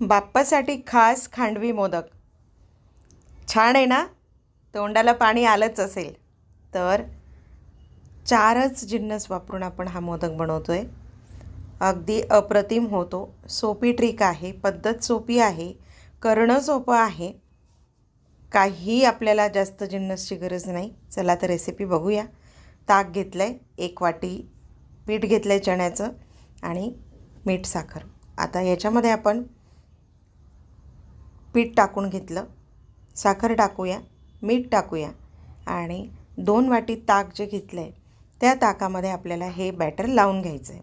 बाप्पासाठी खास खांडवी मोदक. छान आहे ना? तोंडाला पाणी आलंच असेल. तर चारच जिन्नस वापरून आपण हा मोदक बनवतो आहे अगदी अप्रतिम होतो. सोपी ट्रिक आहे. पद्धत सोपी आहे. करणं सोपं आहे. काही आपल्याला जास्त जिन्नसची गरज नाही. चला तर रेसिपी बघूया. ताक घेतलं आहे एक वाटी पीठ घेतलं आहे चण्याचं आणि मीठ साखर. आता याच्यामध्ये आपण पीठ टाकून घेतलं. साखर टाकूया मीठ टाकूया आणि दोन वाटी ताक जे घेतलं आहे त्या ताकामध्ये आपल्याला हे बॅटर लावून घ्यायचं आहे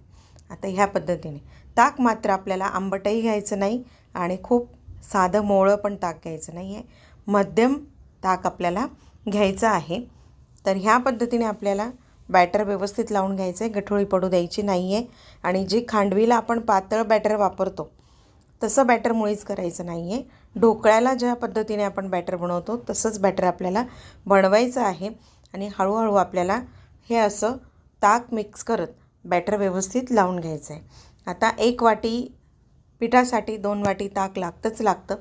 आता ह्या पद्धतीने. ताक मात्र आपल्याला आंबटही घ्यायचं नाही आणि खूप साधं मोळं पण ताक घ्यायचं नाही आहे मध्यम ताक आपल्याला घ्यायचं आहे. तर ह्या पद्धतीने आपल्याला बॅटर व्यवस्थित लावून घ्यायचं आहे गठोळी पडू द्यायची नाही आहे आणि जी खांडवीला आपण पातळ बॅटर वापरतो तसं बॅटर मुळीच करायचं नाही आहे ढोकळ्याला ज्या पद्धतीने आपण बॅटर बनवतो तसंच बॅटर आपल्याला बनवायचं आहे. आणि हळूहळू आपल्याला हे असं ताक मिक्स करत बॅटर व्यवस्थित लावून घ्यायचं आहे. आता एक वाटी पिठासाठी दोन वाटी ताक लागतंच लागतं.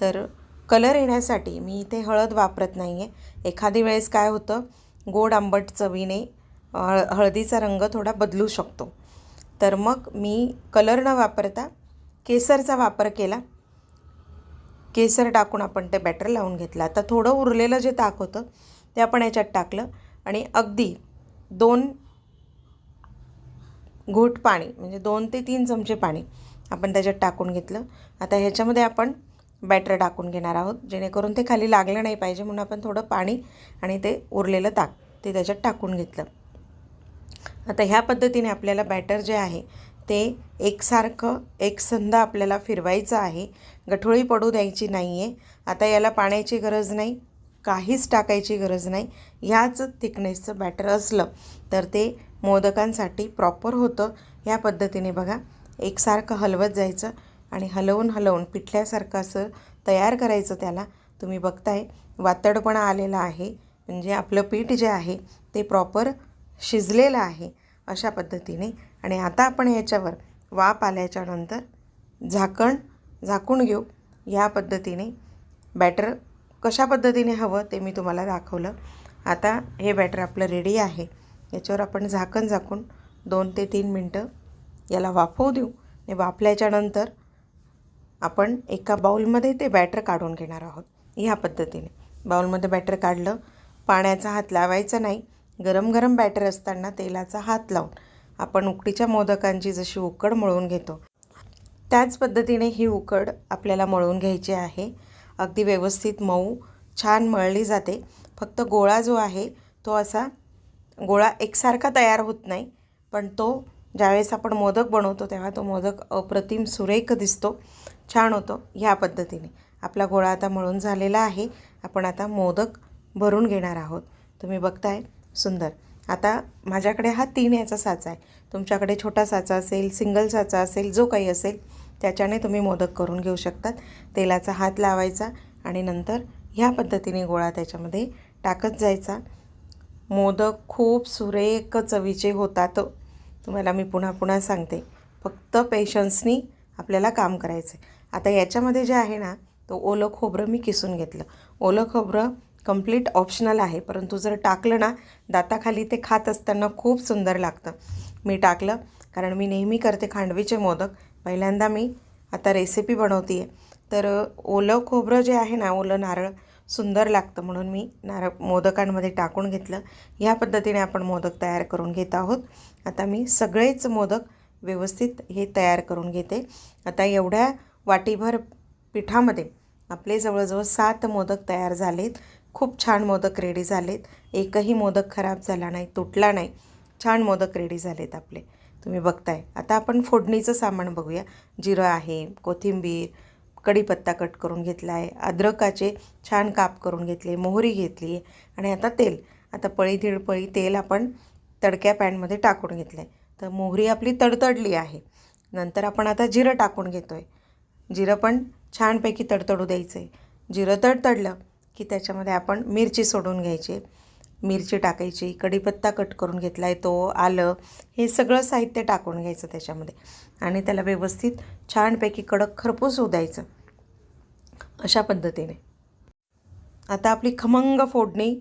तर कलर येण्यासाठी मी इथे हळद वापरत नाही आहे एखादी वेळेस काय होतं गोड आंबट चवीने हळ हळदीचा रंग थोडा बदलू शकतो. तर मग मी कलर न वापरता केसरचा वापर केला. केसर टाकून आपण ते बॅटर लावून घेतलं. आता थोडं उरलेलं जे ताक होतं ते आपण याच्यात टाकलं आणि अगदी दोन घोट पाणी म्हणजे दोन ते तीन चमचे पाणी आपण त्याच्यात टाकून घेतलं. आता ह्याच्यामध्ये आपण बॅटर टाकून घेणार आहोत जेणेकरून ते खाली लागलं नाही पाहिजे म्हणून आपण थोडं पाणी आणि ते उरलेलं ताक ते त्याच्यात टाकून घेतलं. आता ह्या पद्धतीने आपल्याला बॅटर जे आहे ते एकसारखं एकसंध आपल्याला फिरवायचं आहे. गठोळी पडू द्यायची नाही आहे आता याला पाण्याची गरज नाही काहीच टाकायची गरज नाही. ह्याच थिकनेसचं बॅटर असलं तर ते मोदकांसाठी प्रॉपर होतं. ह्या पद्धतीने बघा एकसारखं हलवत जायचं आणि हलवून हलवून पिठल्यासारखं असं तयार करायचं त्याला. तुम्ही बघताय वातडपणा आलेला आहे. म्हणजे आपलं पीठ जे आहे ते प्रॉपर शिजलेलं आहे. अशा पद्धतीने आणि आता आपण याच्यावर वाफ आल्याच्यानंतर झाकण झाकून घेऊ. ह्या पद्धतीने बॅटर कशा पद्धतीने हवं ते मी तुम्हाला दाखवलं. आता हे बॅटर आपलं रेडी आहे. याच्यावर आपण झाकण झाकून दोन ते तीन मिनटं याला वाफवू देऊ. आणि वाफल्याच्यानंतर आपण एका बाऊलमध्ये ते बॅटर काढून घेणार आहोत. ह्या पद्धतीने. बाऊलमध्ये बॅटर काढलं. पाण्याचा हात लावायचा नाही. गरम गरम बॅटर असताना तेलाचा हात लावून. आपण उकडीच्या मोदकांची जशी उकड मळून घेतो त्याच पद्धतीने ही उकड आपल्याला मळून घ्यायची आहे. अगदी व्यवस्थित मऊ छान मळली जाते. फक्त गोळा जो आहे तो असा गोळा एकसारखा तयार होत नाही पण तो ज्यावेळेस आपण मोदक बनवतो तेव्हा तो मोदक अप्रतिम सुरेख दिसतो छान होतो ह्या पद्धतीने. आपला गोळा आता मळून झालेला आहे. आपण आता मोदक भरून घेणार आहोत. तुम्ही बघताय सुंदर. आता माझ्याकडे हा तीन याचा साचा आहे. तुमच्याकडे छोटा साचा असेल सिंगल साचा असेल जो काही असेल त्याच्याने तुम्ही मोदक करून घेऊ शकतात. तेलाचा हात लावायचा आणि नंतर ह्या पद्धतीने गोळा त्याच्यामध्ये टाकत जायचा. मोदक खूप सुरेख चवीचे होतात. तुम्हाला मी पुन्हा पुन्हा सांगते. फक्त पेशन्सनी आपल्याला काम करायचं आहे आता याच्यामध्ये जे आहे ना तो ओलं खोबरं मी किसून घेतलं. ओलं खोबरं कंप्लीट ऑप्शनल आहे. परंतु जर टाकलं ना दाताखाली ते खात असताना खूप सुंदर लागतं. मी टाकलं कारण मी नेहमी करते खांडवीचे मोदक. पहिल्यांदा मी आता रेसिपी बनवते आहे तर ओलं खोबरं जे आहे ना ओलं नारळ सुंदर लागतं म्हणून मी नारळ मोदकांमध्ये टाकून घेतलं. ह्या पद्धतीने आपण मोदक तयार करून घेत आहोत. आता मी सगळेच मोदक व्यवस्थित हे तयार करून घेते. आता एवढ्या वाटीभर पिठामध्ये आपले जवळजवळ सात मोदक तयार झालेत. खूप छान मोदक रेडी झालेत. एकही मोदक खराब झाला नाही तुटला नाही. छान मोदक रेडी झालेत आपले. तुम्ही बघताय. आता आपण फोडणीचं सामान बघूया. जिरं आहे कोथिंबीर कढीपत्ता कट करून घेतला आहे. अद्रकाचे छान काप करून घेतले मोहरी घेतली आहे. आणि आता तेल. आता पळी दीड पळी तेल आपण तडक्या पॅनमध्ये टाकून घेतलं आहे तर मोहरी आपली तडतडली आहे. नंतर आपण आता जिरं टाकून घेतो आहे जिरं पण छानपैकी तडतडू द्यायचं आहे जिरं तडतडलं की त्याच्यामध्ये आपण मिरची सोडून घ्यायची. मिरची टाकायची कढीपत्ता कट करून घेतला आहे तो आलं हे सगळं साहित्य टाकून घ्यायचं त्याच्यामध्ये. आणि त्याला व्यवस्थित छानपैकी कडक खरपूस होऊ द्यायचं अशा पद्धतीने. आता आपली खमंग फोडणी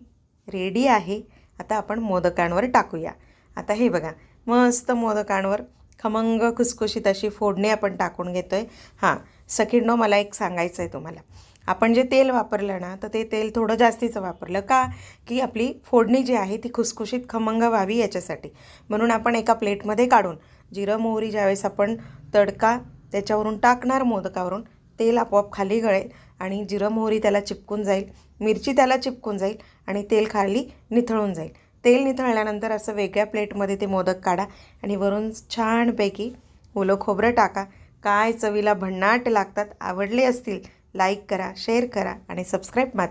रेडी आहे. आता आपण मोदकांवर टाकूया. आता हे बघा मस्त मोदकांवर खमंग खुसखुशीत अशी फोडणी आपण टाकून घेतो आहे हां सखिंडो मला एक सांगायचं आहे तुम्हाला. आपण जे तेल वापरलं ना तर ते तेल थोडं जास्तीचं वापरलं. का? की आपली फोडणी जी आहे ती खुसखुशीत खमंग व्हावी याच्यासाठी. म्हणून आपण एका प्लेटमध्ये काढून जिरं मोहरी ज्यावेळेस आपण तडका त्याच्यावरून टाकणार मोदकावरून तेल आपोआप खाली गळेल आणि जिरं मोहरी त्याला चिपकून जाईल मिरची त्याला चिपकून जाईल आणि तेल खाली निथळून जाईल. तेल निथळल्यानंतर असं वेगळ्या प्लेटमध्ये ते मोदक काढा आणि वरून छानपैकी ओलं खोबरं टाका. काय चवीला भन्नाट लागतात आवडले असतील लाईक करा शेअर करा आणि सबस्क्राईब मात्र